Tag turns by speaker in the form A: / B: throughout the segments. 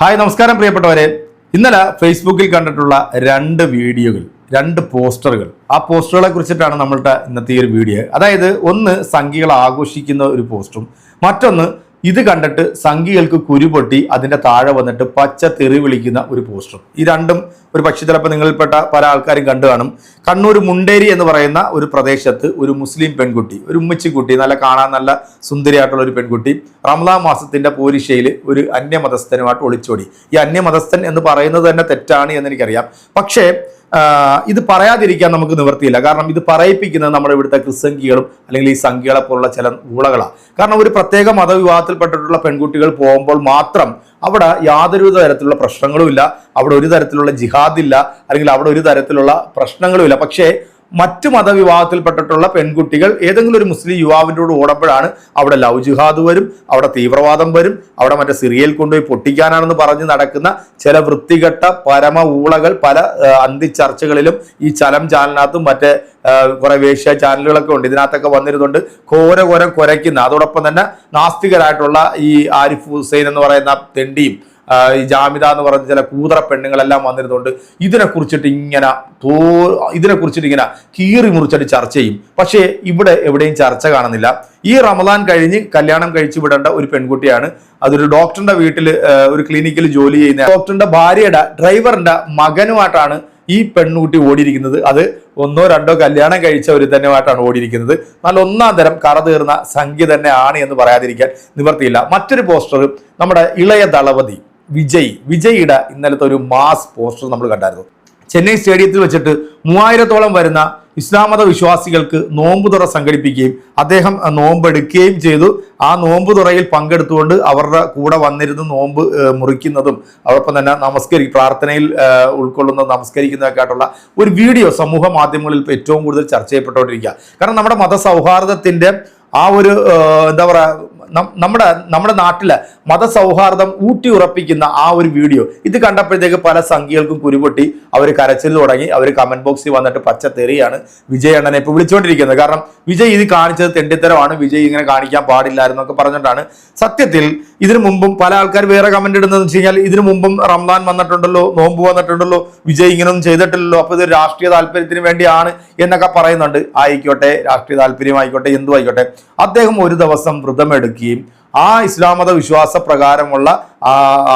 A: Hi നമസ്കാരം പ്രിയപ്പെട്ടവരെ. ഇന്നലെ ഫേസ്ബുക്കിൽ കണ്ടിട്ടുള്ള രണ്ട് വീഡിയോകൾ രണ്ട് പോസ്റ്ററുകൾ. ആ പോസ്റ്ററുകളെ കുറിച്ചിട്ടാണ് നമ്മളുടെ ഇന്നത്തെ ഈ ഒരു വീഡിയോ. അതായത് ഒന്ന് സംഖ്യകൾ ആഘോഷിക്കുന്ന ഒരു പോസ്റ്ററും മറ്റൊന്ന് ഇത് കണ്ടിട്ട് സംഖ്യകൾക്ക് കുരുപൊട്ടി അതിന്റെ താഴെ വന്നിട്ട് പച്ച തെറി വിളിക്കുന്ന ഒരു പോസ്റ്ററും. ഈ രണ്ടും ഒരു പക്ഷി ചിലപ്പോൾ നിങ്ങളിൽപ്പെട്ട പല ആൾക്കാരും കണ്ടു കാണും. കണ്ണൂർ മുണ്ടേരി എന്ന് പറയുന്ന ഒരു പ്രദേശത്ത് ഒരു മുസ്ലിം പെൺകുട്ടി ഒരു ഉമ്മച്ചിക്കുട്ടി നല്ല കാണാൻ നല്ല സുന്ദരിയായിട്ടുള്ള ഒരു പെൺകുട്ടി റംലാ മാസത്തിന്റെ പോലീഷയിൽ ഒരു അന്യമതസ്ഥനുമായിട്ട് ഒളിച്ചോടി. ഈ അന്യമതസ്ഥൻ എന്ന് പറയുന്നത് തന്നെ തെറ്റാണ് എന്ന് എനിക്കറിയാം. പക്ഷേ ഇത് പറയാതിരിക്കാൻ നമുക്ക് നിവർത്തിയില്ല കാരണം ഇത് പറയിപ്പിക്കുന്നത് നമ്മുടെ ഇവിടുത്തെ ക്രിസ്സംഖികളും അല്ലെങ്കിൽ ഈ സംഖ്യകളെ പോലുള്ള ചില ഊളകളാണ് കാരണം ഒരു പ്രത്യേക മതവിഭാഗത്തിൽപ്പെട്ടിട്ടുള്ള പെൺകുട്ടികൾ പോകുമ്പോൾ മാത്രം അവിടെ യാതൊരു തരത്തിലുള്ള പ്രശ്നങ്ങളുമില്ല. അവിടെ ഒരു തരത്തിലുള്ള ജിഹാദില്ല. അല്ലെങ്കിൽ അവിടെ ഒരു തരത്തിലുള്ള പ്രശ്നങ്ങളുമില്ല. പക്ഷേ മറ്റു മതവിഭാഗത്തിൽപ്പെട്ടിട്ടുള്ള പെൺകുട്ടികൾ ഏതെങ്കിലും ഒരു മുസ്ലിം യുവാവിന്റെ ഓടുമ്പോഴാണ് അവിടെ ലവ് ജിഹാദ് വരും അവിടെ തീവ്രവാദം വരും അവിടെ മറ്റേ സിറിയയിൽ കൊണ്ടുപോയി പൊട്ടിക്കാനാണെന്ന് പറഞ്ഞ് നടക്കുന്ന ചില വൃത്തികെട്ട പരമ ഊളകൾ പല അന്തി ചർച്ചകളിലും ഈ ചലം ചാനലിനകത്തും മറ്റേ കുറേ വേശ്യ ചാനലുകളൊക്കെ ഉണ്ട്. ഇതിനകത്തൊക്കെ വന്നിരുന്നുണ്ട്. ഘോര ഘോരം കുരയ്ക്കുന്ന അതോടൊപ്പം തന്നെ നാസ്തികരായിട്ടുള്ള ഈ ആരിഫ് ഹുസൈൻ എന്ന് പറയുന്ന തെണ്ടിയും ഈ ജാമിത എന്ന് പറഞ്ഞ ചില കൂതറ പെണ്ണുങ്ങളെല്ലാം വന്നിരുന്നുണ്ട്. ഇതിനെ കുറിച്ചിട്ട് ഇങ്ങനെ തോ ഇതിനെ കുറിച്ചിട്ട് ഇങ്ങനെ കീറി മുറിച്ചിട്ട് ചർച്ച ചെയ്യും. പക്ഷേ ഇവിടെ എവിടെയും ചർച്ച കാണുന്നില്ല. ഈ റമദാൻ കഴിഞ്ഞ് കല്യാണം കഴിച്ചു വിടേണ്ട ഒരു പെൺകുട്ടിയാണ്. അതൊരു ഡോക്ടറിന്റെ വീട്ടിൽ ഒരു ക്ലിനിക്കിൽ ജോലി ചെയ്യുന്ന ഡോക്ടറിന്റെ ഭാര്യയുടെ ഡ്രൈവറിന്റെ മകനുമായിട്ടാണ് ഈ പെൺകുട്ടി ഓടിയിരിക്കുന്നത്. അത് ഒന്നോ രണ്ടോ കല്യാണം കഴിച്ച ഒരു തന്നെയുമായിട്ടാണ് ഓടിയിരിക്കുന്നത്. നല്ല ഒന്നാം തരം കറ തീർന്ന സംഖ്യ തന്നെയാണ് എന്ന് പറയാതിരിക്കാൻ നിവർത്തിയില്ല. മറ്റൊരു പോസ്റ്റർ നമ്മുടെ ഇളയ ദളപതി. വിജയ് വിജയുടെ ഇന്നലത്തെ ഒരു മാസ് പോസ്റ്റർ നമ്മൾ കണ്ടായിരുന്നു. ചെന്നൈ സ്റ്റേഡിയത്തിൽ വെച്ചിട്ട് മൂവായിരത്തോളം വരുന്ന ഇസ്ലാം മത വിശ്വാസികൾക്ക് നോമ്പുതുറ സംഘടിപ്പിക്കുകയും അദ്ദേഹം നോമ്പെടുക്കുകയും ചെയ്തു. ആ നോമ്പുതുറയിൽ പങ്കെടുത്തുകൊണ്ട് അവരുടെ കൂടെ വന്നിരുന്ന് നോമ്പ് മുറിക്കുന്നതും അതോടൊപ്പം തന്നെ നമസ്കരി പ്രാർത്ഥനയിൽ ഉൾക്കൊള്ളുന്ന ഉൾക്കൊള്ളുന്നതും നമസ്കരിക്കുന്നതൊക്കെ ആയിട്ടുള്ള ഒരു വീഡിയോ സമൂഹ മാധ്യമങ്ങളിൽ ഏറ്റവും കൂടുതൽ ചർച്ച ചെയ്യപ്പെട്ടുകൊണ്ടിരിക്കുക കാരണം നമ്മുടെ മതസൗഹാർദ്ദത്തിന്റെ ആ ഒരു എന്താ പറയുക നമ്മുടെ നമ്മുടെ നാട്ടിലെ മതസൗഹാർദ്ദം ഊട്ടി ഉറപ്പിക്കുന്ന ആ ഒരു വീഡിയോ ഇത് കണ്ടപ്പോഴത്തേക്ക് പല സംഖ്യകൾക്കും കുരുപൊട്ടി അവർ കരച്ചിൽ തുടങ്ങി അവർ കമന്റ് ബോക്സിൽ വന്നിട്ട് പച്ച തെറിയാണ് വിജയ് അണ്ണനെ ഇപ്പോൾ വിളിച്ചുകൊണ്ടിരിക്കുന്നത്. കാരണം വിജയ് ഇത് കാണിച്ചത് തെണ്ടിത്തരമാണ് വിജയ് ഇങ്ങനെ കാണിക്കാൻ പാടില്ലായിരുന്നൊക്കെ പറഞ്ഞുകൊണ്ടാണ് സത്യത്തിൽ ഇതിനു മുമ്പും പല ആൾക്കാർ വേറെ കമന്റ് ഇടുന്നതെന്ന് വെച്ച് കഴിഞ്ഞാൽ ഇതിനു മുമ്പും റംദാൻ വന്നിട്ടുണ്ടല്ലോ നോമ്പ് വന്നിട്ടുണ്ടല്ലോ വിജയ് ഇങ്ങനൊന്നും ചെയ്തിട്ടില്ലല്ലോ അപ്പൊ ഇത് രാഷ്ട്രീയ താല്പര്യത്തിന് വേണ്ടിയാണ് എന്നൊക്കെ പറയുന്നുണ്ട്. ആയിക്കോട്ടെ രാഷ്ട്രീയ താല്പര്യം ആയിക്കോട്ടെ എന്തു ആയിക്കോട്ടെ. അദ്ദേഹം ഒരു ദിവസം വ്രതമെടുക്കുകയും ആ ഇസ്ലാം മത വിശ്വാസ പ്രകാരമുള്ള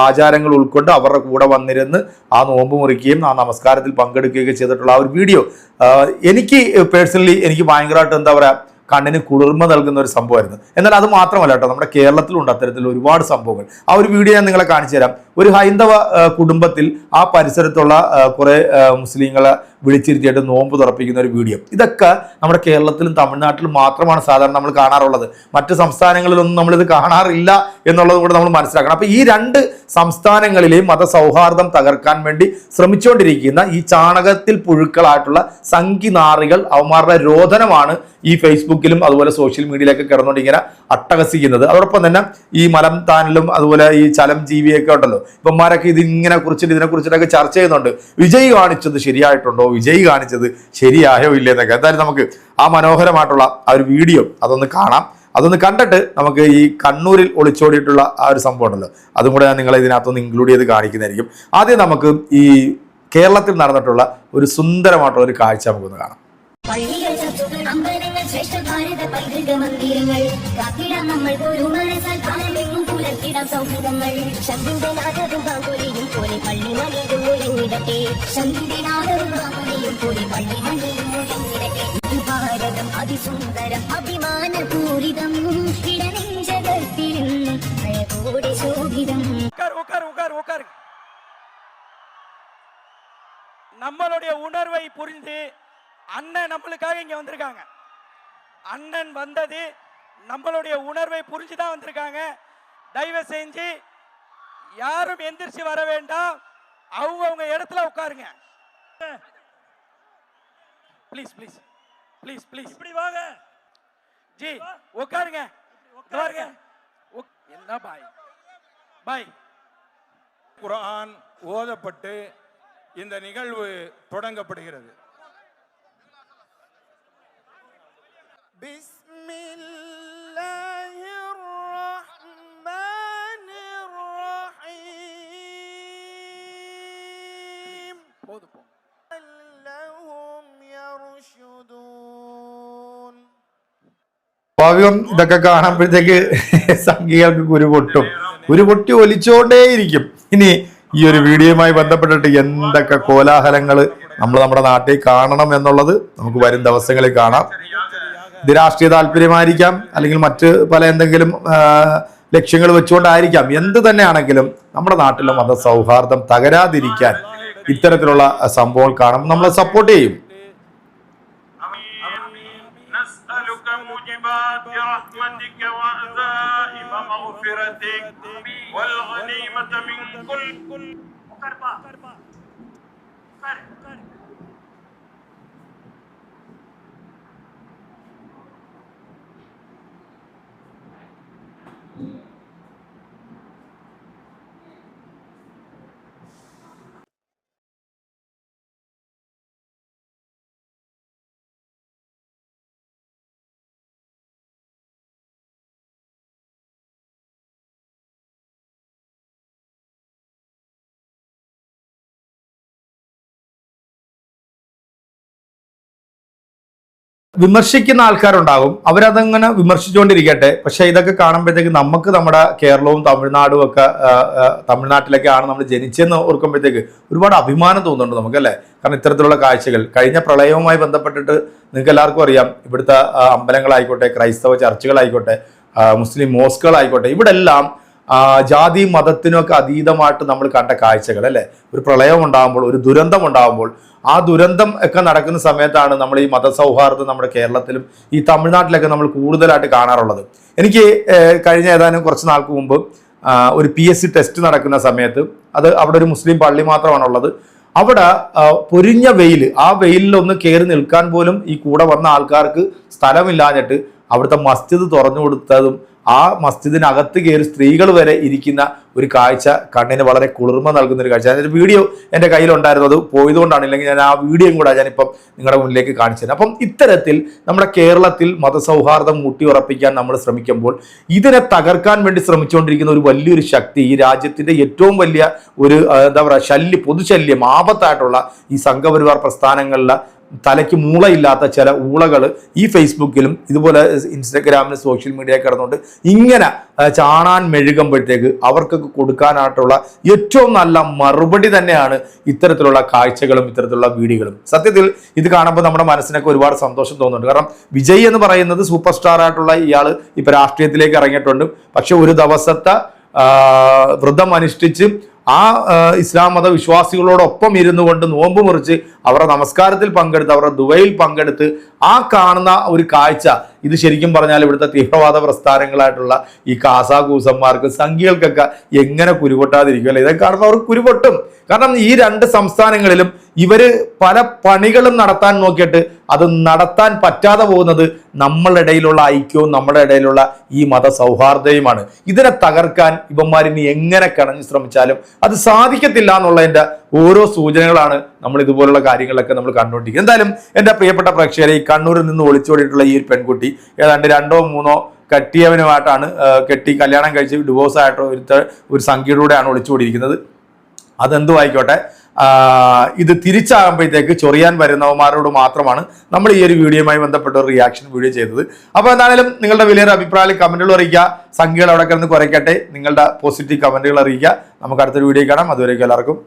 A: ആചാരങ്ങൾ ഉൾക്കൊണ്ട് അവരുടെ കൂടെ വന്നിരുന്ന് ആ നോമ്പ് മുറിക്കുകയും ആ നമസ്കാരത്തിൽ പങ്കെടുക്കുകയൊക്കെ ചെയ്തിട്ടുള്ള ആ ഒരു വീഡിയോ. എനിക്ക് പേഴ്സണലി എനിക്ക് ഭയങ്കരമായിട്ട് എന്താ പറയാ കണ്ണിന് കുളിർമ നൽകുന്ന ഒരു സംഭവമായിരുന്നു. എന്നാൽ അത് മാത്രമല്ല കേട്ടോ നമ്മുടെ കേരളത്തിലുണ്ട് അത്തരത്തിൽ ഒരുപാട് സംഭവങ്ങൾ. ആ ഒരു വീഡിയോ ഞാൻ നിങ്ങളെ കാണിച്ചു തരാം. ഒരു ഹൈന്ദവ കുടുംബത്തിൽ ആ പരിസരത്തുള്ള കുറേ മുസ്ലിങ്ങളെ വിളിച്ചിരുത്തിയിട്ട് നോമ്പ് തുറപ്പിക്കുന്ന ഒരു വീഡിയോ. ഇതൊക്കെ നമ്മുടെ കേരളത്തിലും തമിഴ്നാട്ടിലും മാത്രമാണ് സാധാരണ നമ്മൾ കാണാറുള്ളത്. മറ്റ് സംസ്ഥാനങ്ങളിലൊന്നും നമ്മളിത് കാണാറില്ല എന്നുള്ളത് കൂടെ നമ്മൾ മനസ്സിലാക്കണം. അപ്പൊ ഈ രണ്ട് സംസ്ഥാനങ്ങളിലെയും മതസൗഹാർദ്ദം തകർക്കാൻ വേണ്ടി ശ്രമിച്ചുകൊണ്ടിരിക്കുന്ന ഈ ചാണകത്തിൽ പുഴുക്കളായിട്ടുള്ള സംഖ്യനാറികൾ അവന്മാരുടെ രോധനമാണ് ഈ ഫേസ്ബുക്കിലും അതുപോലെ സോഷ്യൽ മീഡിയയിലൊക്കെ കിടന്നുകൊണ്ട് ഇങ്ങനെ അട്ടഹസിക്കുന്നത്. അതോടൊപ്പം തന്നെ ഈ മലം താനിലും അതുപോലെ ഈ ചലം ജീവിയൊക്കെ ഉണ്ടല്ലോ. ഇവന്മാരൊക്കെ ഇതിങ്ങനെ കുറിച്ചിട്ട് ഇതിനെ കുറിച്ചിട്ടൊക്കെ ചർച്ച ചെയ്യുന്നുണ്ട്. വിജയ് കാണിച്ചത് ശരിയായിട്ടുണ്ടോ? വിജയ് കാണിച്ചത് ശരിയായോ ഇല്ലേ എന്നൊക്കെ. എന്തായാലും നമുക്ക് ആ മനോഹരമായിട്ടുള്ള ആ ഒരു വീഡിയോ അതൊന്ന് കാണാം. അതൊന്ന് കണ്ടിട്ട് നമുക്ക് ഈ കണ്ണൂരിൽ ഒളിച്ചോടിയിട്ടുള്ള ആ ഒരു സംഭവം ഉണ്ടല്ലോ. അതും കൂടെ ഞാൻ നിങ്ങളെ ഇതിനകത്തൊന്ന് ഇൻക്ലൂഡ് ചെയ്ത് കാണിക്കുന്നതായിരിക്കും. ആദ്യം നമുക്ക് ഈ കേരളത്തിൽ നടന്നിട്ടുള്ള ഒരു സുന്ദരമായിട്ടുള്ള ഒരു കാഴ്ച നമുക്കൊന്ന് കാണാം.
B: പള്ളികൾ ശ്രേഷ്ഠ പള്ളി പള്ളി ഭാരതം അതിസുന്ദരം അഭിമാനപൂരിതം ഇടനെഞ്ചകത്തിരുന്നും അഴകോടെ ശോഭിതം
C: உட்கார் உட்கார் உட்கார் உட்காரு நம்மளுடைய உணர்வை புரிந்து அண்ணன் நம்மளுக்காக இங்க வந்திருக்காங்க அண்ணன் வந்தது நம்மளுடைய உணர்வை புரிஞ்சு தான் வந்திருக்காங்க தயவு செஞ்சு யாரும் எந்திரிச்சு வர வேண்டாம் அவங்க அவங்க இடத்துல உட்காருங்க ப்ளீஸ் ப்ளீஸ் ப்ளீஸ் ப்ளீஸ் இப்படி வாங்க. ஜி உட்காருங்க உட்காருங்க என்ன பாய்? பாய்.
D: குரான் ஓதப்பட்டு இந்த நிகழ்வு தொடங்கப்படுகிறது.
E: பிஸ்மில்லா
A: സ്വാഭാവികം ഇതൊക്കെ കാണുമ്പോഴത്തേക്ക് സംഖ്യകൾക്ക് ഒരു കുരുപൊട്ടി ഒലിച്ചുകൊണ്ടേയിരിക്കും ഇനി ഈ ഒരു വീഡിയോയുമായി ബന്ധപ്പെട്ടിട്ട് എന്തൊക്കെ കോലാഹലങ്ങൾ നമ്മൾ നമ്മുടെ നാട്ടിൽ കാണണം എന്നുള്ളത് നമുക്ക് വരും ദിവസങ്ങളിൽ കാണാം. ഇത് രാഷ്ട്രീയ താല്പര്യമായിരിക്കാം അല്ലെങ്കിൽ മറ്റ് പല എന്തെങ്കിലും ലക്ഷ്യങ്ങൾ വെച്ചുകൊണ്ടായിരിക്കാം. എന്ത് തന്നെയാണെങ്കിലും നമ്മുടെ നാട്ടിലെ മത സൗഹാർദ്ദം തകരാതിരിക്കാൻ ഇത്തരത്തിലുള്ള സംഭവങ്ങൾ കാണുമ്പോൾ നമ്മൾ സപ്പോർട്ട് ചെയ്യും.
F: موجبات رحمتك وعزائم مغفرتك والغنيمة من كل كربا
A: വിമർശിക്കുന്ന ആൾക്കാരുണ്ടാകും. അവരതങ്ങനെ വിമർശിച്ചുകൊണ്ടിരിക്കട്ടെ. പക്ഷെ ഇതൊക്കെ കാണുമ്പോഴത്തേക്ക് നമുക്ക് നമ്മുടെ കേരളവും തമിഴ്നാടും ഒക്കെ തമിഴ്നാട്ടിലൊക്കെയാണ് നമ്മൾ ജനിച്ചെന്ന് ഓർക്കുമ്പോഴത്തേക്ക് ഒരുപാട് അഭിമാനം തോന്നുന്നുണ്ട് നമുക്കല്ലേ? കാരണം ഇത്തരത്തിലുള്ള കാഴ്ചകൾ. കഴിഞ്ഞ പ്രളയവുമായി ബന്ധപ്പെട്ടിട്ട് നിങ്ങൾക്ക് എല്ലാവർക്കും അറിയാം. ഇവിടുത്തെ അമ്പലങ്ങളായിക്കോട്ടെ ക്രൈസ്തവ ചർച്ചുകളായിക്കോട്ടെ മുസ്ലിം മോസ്കുകളായിക്കോട്ടെ ഇവിടെ എല്ലാം ജാതി മതത്തിനൊക്കെ അതീതമായിട്ട് നമ്മൾ കണ്ട കാഴ്ചകൾ അല്ലേ? ഒരു പ്രളയം ഉണ്ടാകുമ്പോൾ ഒരു ദുരന്തം ഉണ്ടാകുമ്പോൾ ആ ദുരന്തം ഒക്കെ നടക്കുന്ന സമയത്താണ് നമ്മൾ ഈ മതസൗഹാർദ്ദം നമ്മുടെ കേരളത്തിലും ഈ തമിഴ്നാട്ടിലൊക്കെ നമ്മൾ കൂടുതലായിട്ട് കാണാറുള്ളത്. എനിക്ക് കഴിഞ്ഞ ഏതാനും കുറച്ച് നാൾക്ക് മുമ്പ് ഒരു പി എസ് സി ടെസ്റ്റ് നടക്കുന്ന സമയത്ത് അത് അവിടെ ഒരു മുസ്ലിം പള്ളി മാത്രമാണുള്ളത്. അവിടെ പൊരിഞ്ഞ വെയിൽ ആ വെയിലൊന്ന് കയറി നിൽക്കാൻ പോലും ഈ കൂടെ വന്ന ആൾക്കാർക്ക് സ്ഥലമില്ലാഞ്ഞിട്ട് അവിടുത്തെ മസ്ജിദ് തുറന്നു കൊടുത്തതും ആ മസ്ജിദിനകത്ത് കയറി സ്ത്രീകൾ വരെ ഇരിക്കുന്ന ഒരു കാഴ്ച കണ്ണിന് വളരെ കുളിർമ നൽകുന്ന ഒരു കാഴ്ച. അതിന്റെ വീഡിയോ എന്റെ കയ്യിലുണ്ടായിരുന്നു. അത് പോയതുകൊണ്ടാണ്. ഇല്ലെങ്കിൽ ഞാൻ ആ വീഡിയോയും കൂടെ ഞാനിപ്പം നിങ്ങളുടെ മുന്നിലേക്ക് കാണിച്ചു തരാം അപ്പം ഇത്തരത്തിൽ നമ്മുടെ കേരളത്തിൽ മതസൗഹാർദ്ദം ഉറപ്പിക്കാൻ നമ്മൾ ശ്രമിക്കുമ്പോൾ ഇതിനെ തകർക്കാൻ വേണ്ടി ശ്രമിച്ചുകൊണ്ടിരിക്കുന്ന ഒരു വലിയൊരു ശക്തി ഈ രാജ്യത്തിന്റെ ഏറ്റവും വലിയ ഒരു എന്താ പറയുക ശല്യം പൊതുശല്യം ആപത്തായിട്ടുള്ള ഈ സംഘപരിവാർ പ്രസ്ഥാനങ്ങളിലെ തലയ്ക്ക് മൂളയില്ലാത്ത ചില ഊളകൾ ഈ ഫേസ്ബുക്കിലും ഇതുപോലെ ഇൻസ്റ്റഗ്രാമിലും സോഷ്യൽ മീഡിയ കിടന്നുകൊണ്ട് ഇങ്ങനെ ചാണാൻ മെഴുകുമ്പോഴത്തേക്ക് അവർക്കൊക്കെ കൊടുക്കാനായിട്ടുള്ള ഏറ്റവും നല്ല മറുപടി തന്നെയാണ് ഇത്തരത്തിലുള്ള കാഴ്ചകളും ഇത്തരത്തിലുള്ള വീഡിയോകളും. സത്യത്തിൽ ഇത് കാണുമ്പോൾ നമ്മുടെ മനസ്സിനൊക്കെ ഒരുപാട് സന്തോഷം തോന്നുന്നുണ്ട്. കാരണം വിജയ് എന്ന് പറയുന്നത് സൂപ്പർ സ്റ്റാർ ആയിട്ടുള്ള ഇയാൾ ഇപ്പം രാഷ്ട്രീയത്തിലേക്ക് ഇറങ്ങിയിട്ടുണ്ട്. പക്ഷെ ഒരു ദിവസത്തെ വ്രതം അനുഷ്ഠിച്ച് ആ, ഇസ്ലാം മത വിശ്വാസികളോടൊപ്പം ഇരുന്നു കൊണ്ട് നോമ്പ് മുറിച്ച് അവരുടെ നമസ്കാരത്തിൽ പങ്കെടുത്ത് അവരുടെ ദുബൈയിൽ പങ്കെടുത്ത് ആ കാണുന്ന ഒരു കാഴ്ച. ഇത് ശരിക്കും പറഞ്ഞാൽ ഇവിടുത്തെ തീവ്രവാദ പ്രസ്ഥാനങ്ങളായിട്ടുള്ള ഈ കാസാകൂസന്മാർക്ക് സംഖ്യകൾക്കൊക്കെ എങ്ങനെ കുരുപൊട്ടാതിരിക്കും അല്ലെ? ഇതൊക്കെ കാരണം അവർക്ക് കുരുപൊട്ടും. കാരണം ഈ രണ്ട് സംസ്ഥാനങ്ങളിലും ഇവർ പല പണികളും നടത്താൻ നോക്കിയിട്ട് അത് നടത്താൻ പറ്റാതെ പോകുന്നത് നമ്മളുടെ ഇടയിലുള്ള ഐക്യവും നമ്മുടെ ഇടയിലുള്ള ഈ മത സൗഹാർദ്ദയുമാണ് ഇതിനെ തകർക്കാൻ ഇവന്മാരിനി എങ്ങനെ കിണഞ്ഞു ശ്രമിച്ചാലും അത് സാധിക്കത്തില്ല എന്നുള്ളതിന്റെ ഓരോ സൂചനകളാണ് നമ്മൾ ഇതുപോലുള്ള കാര്യങ്ങളൊക്കെ നമ്മൾ കണ്ടുകൊണ്ടിരിക്കുന്നത്. എന്തായാലും എന്റെ പ്രിയപ്പെട്ട പ്രേക്ഷകരെ ഈ കണ്ണൂരിൽ നിന്ന് ഒളിച്ചോടിയിട്ടുള്ള ഈ ഒരു പെൺകുട്ടി ഏതാണ്ട് രണ്ടോ മൂന്നോ കെട്ടിയവനുമായിട്ടാണ് കെട്ടി കല്യാണം കഴിച്ച് ഡിവോഴ്സ് ആയിട്ടോ ഒരു ഒരു സംഖ്യയിലൂടെയാണ് ഒളിച്ചോടിയിരിക്കുന്നത് അതെന്തു ആയിക്കോട്ടെ ഇത് തിരിച്ചാകുമ്പോഴത്തേക്ക് ചൊറിയാൻ വരുന്നവന്മാരോട് മാത്രമാണ് നമ്മൾ ഈ ഒരു വീഡിയോയുമായി ബന്ധപ്പെട്ട ഒരു റിയാക്ഷൻ വീഡിയോ ചെയ്തത്. അപ്പോൾ എന്താണെങ്കിലും നിങ്ങളുടെ വലിയൊരു അഭിപ്രായം കമന്റുകൾ അറിയിക്കുക. സംഖ്യകൾ അവിടെ കിടന്ന് കുറയ്ക്കട്ടെ. നിങ്ങളുടെ പോസിറ്റീവ് കമന്റുകൾ അറിയിക്കുക. നമുക്ക് അടുത്തൊരു വീഡിയോ കാണാം. അതുവരേക്കും എല്ലാവർക്കും